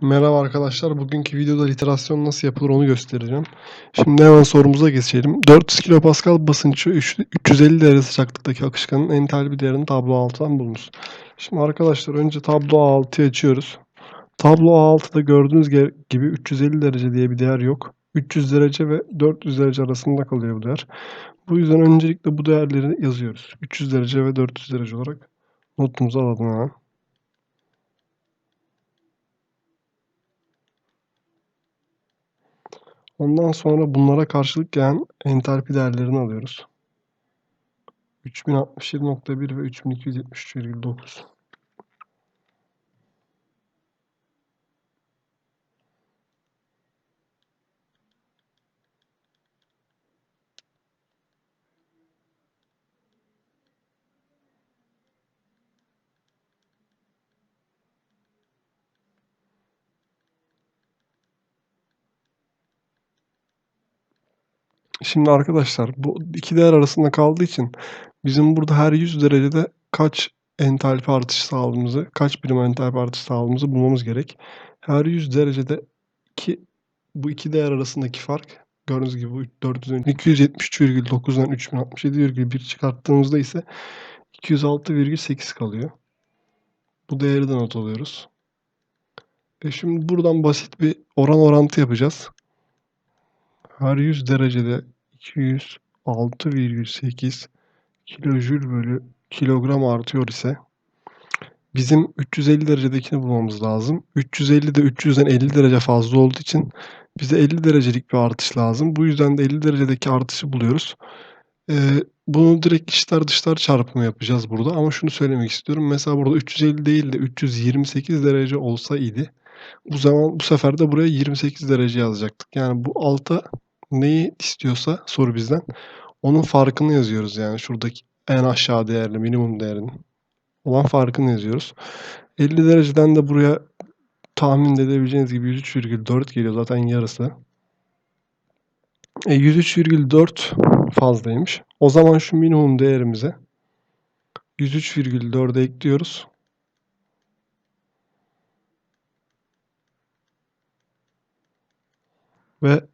Merhaba arkadaşlar. Bugünkü videoda literasyon nasıl yapılır onu göstereceğim. Şimdi hemen sorumuza geçelim. 400 kilopascal basıncı üç- 350 derece sıcaklıktaki akışkanın entalpi değerini tablo altından bulunuz. Şimdi arkadaşlar önce tablo A6'yı açıyoruz. Tablo A6'da gördüğünüz gibi 350 derece diye bir değer yok. 300 derece ve 400 derece arasında kalıyor bu değer. Bu yüzden öncelikle bu değerleri yazıyoruz. 300 derece ve 400 derece olarak notumuzu alalım hemen. Ondan sonra bunlara karşılık gelen entalpi değerlerini alıyoruz. 3067.1 ve 3273,9. Şimdi arkadaşlar bu iki değer arasında kaldığı için bizim burada her 100 derecede kaç entalpi artışı sağladığımızı, kaç birim entalpi artışı sağladığımızı bulmamız gerek. Her 100 derecede iki, bu iki değer arasındaki fark gördüğünüz gibi bu 400'ün 273,9'dan 3067,1 çıkarttığımızda ise 206,8 kalıyor. Bu değeri de not alıyoruz. Ve şimdi buradan basit bir oran orantı yapacağız. Her 100 derecede 206,8 kilojül bölü kilogram artıyor ise bizim 350 derecedekini bulmamız lazım. 350 de 300'den 50 derece fazla olduğu için bize 50 derecelik bir artış lazım. Bu yüzden de 50 derecedeki artışı buluyoruz. Ee, bunu direkt içler dışlar çarpımı yapacağız burada ama şunu söylemek istiyorum. Mesela burada 350 değil de 328 derece olsa idi. Bu zaman bu sefer de buraya 28 derece yazacaktık. Yani bu alta neyi istiyorsa soru bizden onun farkını yazıyoruz yani şuradaki en aşağı değerli minimum değerinin olan farkını yazıyoruz. 50 dereceden de buraya tahmin edebileceğiniz gibi 103,4 geliyor zaten yarısı. E, 103,4 fazlaymış. O zaman şu minimum değerimize 103,4'e ekliyoruz. Ve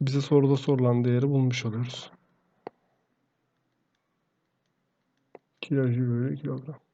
bize soruda sorulan değeri bulmuş oluyoruz. Kilojül bölü kilogram.